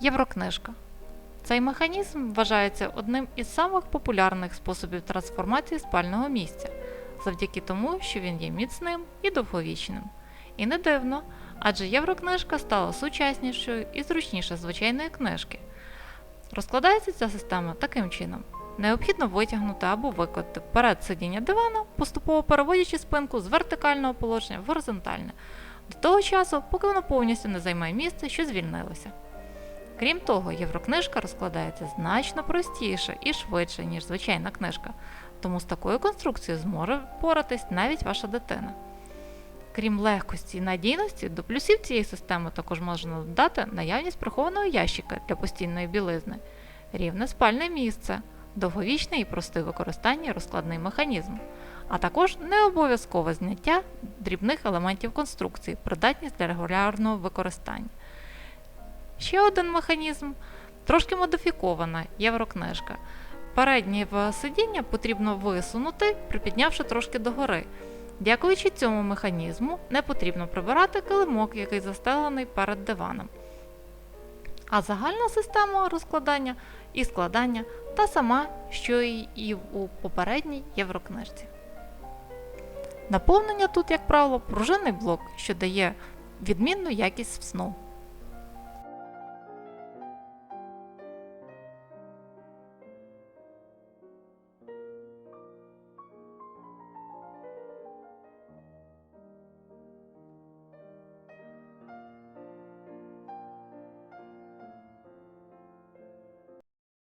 Єврокнижка. Цей механізм вважається одним із самих популярних способів трансформації спального місця, завдяки тому, що він є міцним і довговічним. І не дивно, адже єврокнижка стала сучаснішою і зручніше звичайної книжки. Розкладається ця система таким чином. Необхідно витягнути або викотити вперед сидіння дивана, поступово переводячи спинку з вертикального положення в горизонтальне, до того часу, поки воно повністю не займає місце, що звільнилося. Крім того, єврокнижка розкладається значно простіше і швидше, ніж звичайна книжка, тому з такою конструкцією зможе впоратись навіть ваша дитина. Крім легкості і надійності, до плюсів цієї системи також можна додати наявність прихованого ящика для постійної білизни, рівне спальне місце, довговічний і простий в використанні розкладний механізм, а також не обов'язкове зняття дрібних елементів конструкції, придатність для регулярного використання. Ще один механізм трошки модифікована єврокнижка. Переднє сидіння потрібно висунути, припіднявши трошки догори. Дякуючи цьому механізму, не потрібно прибирати килимок, який застелений перед диваном. А загальна система розкладання і складання та сама, що і у попередній єврокнижці. Наповнення тут, як правило, пружинний блок, що дає відмінну якість сну.